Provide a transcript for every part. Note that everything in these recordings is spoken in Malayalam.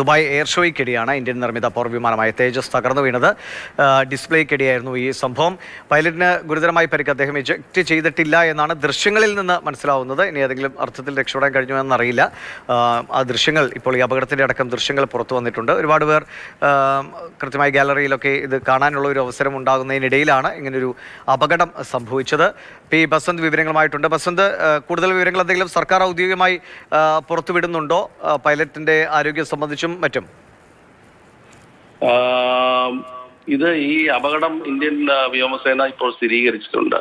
ദുബായ് എയർ ഷോയ്ക്കിടെയാണ് ഇന്ത്യൻ നിർമ്മിത പോർ വിമാനമായ തേജസ് തകർന്നു വീണത്. ഡിസ്പ്ലേക്കിടെയായിരുന്നു ഈ സംഭവം. പൈലറ്റിന് ഗുരുതരമായി പരിക്ക് അദ്ദേഹം എജക്ട് ചെയ്തിട്ടില്ല എന്നാണ് ദൃശ്യങ്ങളിൽ നിന്ന് മനസ്സിലാവുന്നത്. ഇനി ഏതെങ്കിലും അർത്ഥത്തിൽ രക്ഷപ്പെടാൻ കഴിഞ്ഞു എന്നറിയില്ല ആ ദൃശ്യങ്ങൾ ഇപ്പോൾ ഈ അപകടത്തിന്റെ അടക്കം ദൃശ്യങ്ങൾ പുറത്തു വന്നിട്ടുണ്ട്. ഒരുപാട് പേർ കൃത്യമായി ഗാലറിയിലൊക്കെ ഇത് കാണാനുള്ള ഒരു അവസരം ഉണ്ടാകുന്നതിനിടയിലാണ് ഇങ്ങനൊരു അപകടം സംഭവിച്ചത്. പി ബസന്ത് വിവരങ്ങളുമായിട്ടുണ്ട്. ബസന്ത് കൂടുതൽ വിവരങ്ങൾ എന്തെങ്കിലും സർക്കാർ ഔദ്യോഗികമായി പുറത്തുവിടുന്നുണ്ടോ? പൈലറ്റിന്റെ ആരോഗ്യം സംബന്ധിച്ചും മറ്റും? ആം, ഇത് ഈ അപകടം ഇന്ത്യൻ വ്യോമസേന ഇപ്പോൾ സ്ഥിരീകരിച്ചിട്ടുണ്ട്.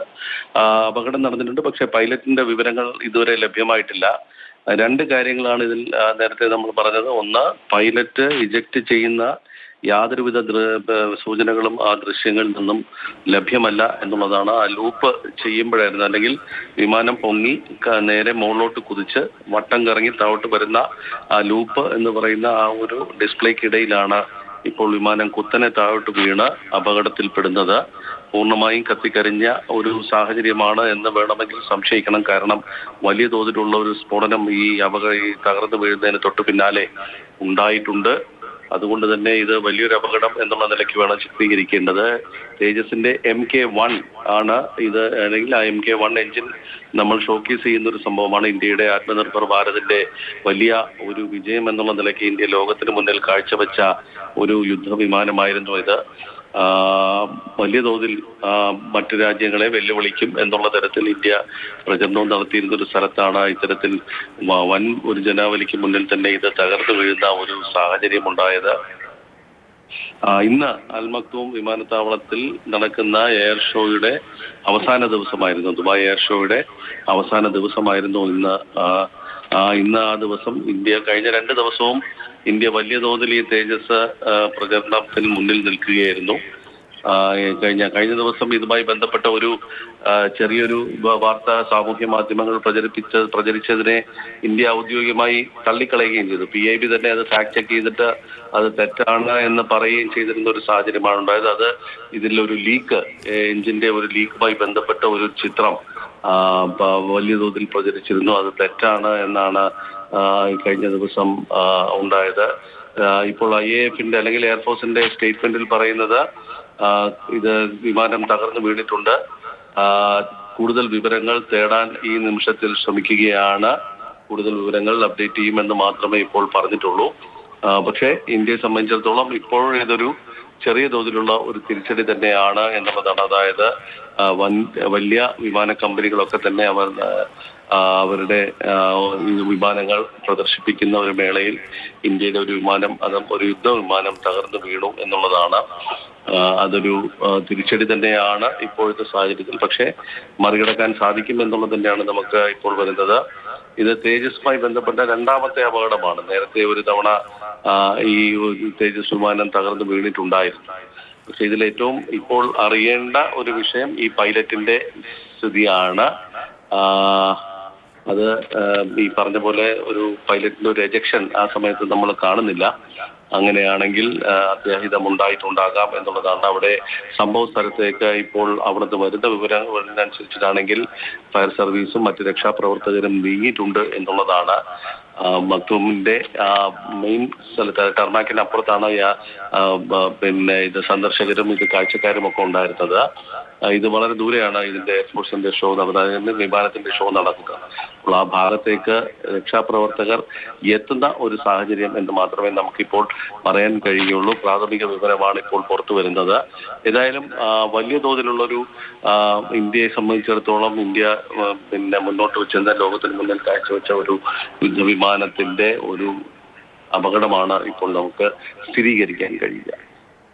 അപകടം നടന്നിട്ടുണ്ട്. പക്ഷെ പൈലറ്റിന്റെ വിവരങ്ങൾ ഇതുവരെ ലഭ്യമായിട്ടില്ല. രണ്ട് കാര്യങ്ങളാണ് ഇതിൽ നേരത്തെ നമ്മൾ പറഞ്ഞത്. ഒന്ന് പൈലറ്റ് ഇജക്ട് ചെയ്യുന്ന യാതൊരുവിധ സൂചനകളും ആ ദൃശ്യങ്ങളിൽ നിന്നും ലഭ്യമല്ല എന്നുള്ളതാണ് ആ ലൂപ്പ് ചെയ്യുമ്പോഴായിരുന്നു. അല്ലെങ്കിൽ വിമാനം പൊങ്ങി നേരെ മുകളിലോട്ട് കുതിച്ച് വട്ടം കറങ്ങി താഴോട്ട് വരുന്ന ആ ലൂപ്പ് എന്ന് പറയുന്ന ആ ഒരു ഡിസ്പ്ലേക്കിടയിലാണ് ഇപ്പോൾ വിമാനം കുത്തനെ താഴോട്ട് വീണ് അപകടത്തിൽപ്പെടുന്നത്. പൂർണമായും കത്തിക്കരിഞ്ഞ ഒരു സാഹചര്യമാണ് എന്ന് വേണമെങ്കിൽ സംശയിക്കണം. കാരണം വലിയ തോതിലുള്ള ഒരു സ്ഫോടനം ഈ അപക ഈ തകർന്നു വീഴുന്നതിന് തൊട്ട് പിന്നാലെ ഉണ്ടായിട്ടുണ്ട്. അതുകൊണ്ട് തന്നെ ഇത് വലിയൊരു അപകടം എന്നുള്ള നിലയ്ക്ക് വേണം ചിത്രീകരിക്കേണ്ടത്. തേജസിന്റെ എം കെ വൺ ആണ് ഇത്. അല്ലെങ്കിൽ ആ എം കെ വൺ എഞ്ചിൻ നമ്മൾ ഷോക്കേസ് ചെയ്യുന്ന ഒരു സംഭവമാണ് ഇന്ത്യയുടെ ആത്മനിർഭർ ഭാരതിന്റെ വലിയ ഒരു വിജയം എന്നുള്ള നിലയ്ക്ക് ഇന്ത്യ ലോകത്തിന് മുന്നിൽ കാഴ്ചവെച്ച ഒരു യുദ്ധവിമാനമായിരുന്നു ഇത്. വലിയ തോതിൽ മറ്റു രാജ്യങ്ങളെ വെല്ലുവിളിക്കും എന്നുള്ള തരത്തിൽ ഇന്ത്യ പ്രചരണവും നടത്തിയിരുന്ന ഒരു സ്ഥലത്താണ് ഇത്തരത്തിൽ വൻ ഒരു ജനാവലിക്ക് മുന്നിൽ തന്നെ ഇത് തകർന്നു വീഴുന്ന ഒരു സാഹചര്യം ഉണ്ടായത് ഇന്ന് അൽമക്തൂം വിമാനത്താവളത്തിൽ നടക്കുന്ന എയർ ഷോയുടെ അവസാന ദിവസമായിരുന്നു ദുബായ് എയർ ഷോയുടെ അവസാന ദിവസമായിരുന്നു ഇന്ന് ഇന്ന് ആ ദിവസം ഇന്ത്യ കഴിഞ്ഞ രണ്ട് ദിവസവും ഇന്ത്യ വലിയ തോതിൽ ഈ തേജസ് പ്രചരണത്തിന് മുന്നിൽ നിൽക്കുകയായിരുന്നു. കഴിഞ്ഞ കഴിഞ്ഞ ദിവസം ഇതുമായി ബന്ധപ്പെട്ട ഒരു ചെറിയൊരു വാർത്ത സാമൂഹ്യ മാധ്യമങ്ങൾ പ്രചരിപ്പിച്ച പ്രചരിച്ചതിനെ ഇന്ത്യ ഔദ്യോഗികമായി തള്ളിക്കളയുകയും ചെയ്തു. പി ഐ ബി തന്നെ അത് ഫാക്ട് ചെക്ക് ചെയ്തിട്ട് അത് തെറ്റാണ് എന്ന് പറയുകയും ചെയ്തിരുന്ന ഒരു സാഹചര്യമാണ് ഉണ്ടായത്. അത് ഇതിലൊരു ലീക്ക് എഞ്ചിന്റെ ഒരു ലീക്കുമായി ബന്ധപ്പെട്ട ഒരു ചിത്രം വലിയ തോതിൽ പ്രചരിച്ചിരുന്നു. അത് തെറ്റാണ് എന്നാണ് കഴിഞ്ഞ ദിവസം ഉണ്ടായത്. ഇപ്പോൾ ഐ എ എഫിന്റെ അല്ലെങ്കിൽ എയർഫോഴ്സിന്റെ സ്റ്റേറ്റ്മെന്റിൽ പറയുന്നത് ഇത് വിമാനം തകർന്നു വീണിട്ടുണ്ട്. കൂടുതൽ വിവരങ്ങൾ തേടാൻ ഈ നിമിഷത്തിൽ ശ്രമിക്കുകയാണ്. കൂടുതൽ വിവരങ്ങൾ അപ്ഡേറ്റ് ചെയ്യുമെന്ന് മാത്രമേ ഇപ്പോൾ പറഞ്ഞിട്ടുള്ളൂ. പക്ഷേ ഇന്ത്യയെ സംബന്ധിച്ചിടത്തോളം ഇപ്പോൾ ഇതൊരു ചെറിയ തോതിലുള്ള ഒരു തിരിച്ചടി തന്നെയാണ് എന്നുള്ളതാണ്. അതായത് വൻ വലിയ വിമാന കമ്പനികളൊക്കെ തന്നെ അവർ അവരുടെ വിമാനങ്ങൾ പ്രദർശിപ്പിക്കുന്ന ഒരു മേളയിൽ ഇന്ത്യയിലെ ഒരു വിമാനം അത് ഒരു യുദ്ധ വിമാനം തകർന്നു വീണു എന്നുള്ളതാണ്. അതൊരു തിരിച്ചടി തന്നെയാണ് ഇപ്പോഴത്തെ സാഹചര്യത്തിൽ. പക്ഷേ മറികടക്കാൻ സാധിക്കും എന്നുള്ളത് തന്നെയാണ് നമുക്ക് ഇപ്പോൾ വരുന്നത്. ഇത് തേജസുമായി ബന്ധപ്പെട്ട രണ്ടാമത്തെ അപകടമാണ്. നേരത്തെ ഒരു തവണ ഈ തേജസ് വിമാനം തകർന്നു വീണിട്ടുണ്ടായിരുന്നു. പക്ഷെ ഇതിൽ ഏറ്റവും ഇപ്പോൾ അറിയേണ്ട ഒരു വിഷയം ഈ പൈലറ്റിന്റെ സ്ഥിതിയാണ്. അത് ഈ പറഞ്ഞ പോലെ ഒരു പൈലറ്റിന്റെ ഒരു എജക്ഷൻ ആ സമയത്ത് നമ്മൾ കാണുന്നില്ല. അങ്ങനെയാണെങ്കിൽ അത്യാഹിതം ഉണ്ടായിട്ടുണ്ടാകാം എന്നുള്ളതാണ്. അവിടെ സംഭവ സ്ഥലത്തേക്ക് ഇപ്പോൾ അവിടുന്ന് വരുന്ന വിവരങ്ങളിനനുസരിച്ചിട്ടാണെങ്കിൽ ഫയർ സർവീസും മറ്റ് രക്ഷാപ്രവർത്തകരും നീങ്ങിയിട്ടുണ്ട് എന്നുള്ളതാണ്. മത്തുമിന്റെ മെയിൻ സ്ഥലത്ത് ടർണാക്കിന് അപ്പുറത്താണ് പിന്നെ ഇത് സന്ദർശകരും ഇത് കാഴ്ചക്കാരും ഒക്കെ ഉണ്ടായിരുന്നത്. ഇത് വളരെ ദൂരെയാണ് ഇതിന്റെ എയർഫോഴ്സിന്റെ ഷോ നടന്നത്. വിമാനത്തിന്റെ ഷോ നടക്കുക. അപ്പോൾ ആ ഭാഗത്തേക്ക് രക്ഷാപ്രവർത്തകർ എത്തുന്ന ഒരു സാഹചര്യം എന്ന് മാത്രമേ നമുക്കിപ്പോൾ പറയാൻ കഴിയുള്ളൂ. പ്രാഥമിക വിവരമാണ് ഇപ്പോൾ പുറത്തു വരുന്നത്. ഏതായാലും വലിയ തോതിലുള്ളൊരു ഇന്ത്യയെ സംബന്ധിച്ചിടത്തോളം ഇന്ത്യ പിന്നെ മുന്നോട്ട് വെച്ചിരുന്ന ലോകത്തിന് മുന്നിൽ കാഴ്ചവെച്ച ഒരു യുദ്ധവിമാനത്തിന്റെ ഒരു അപകടമാണ് ഇപ്പോൾ നമുക്ക് സ്ഥിരീകരിക്കാൻ കഴിയുക.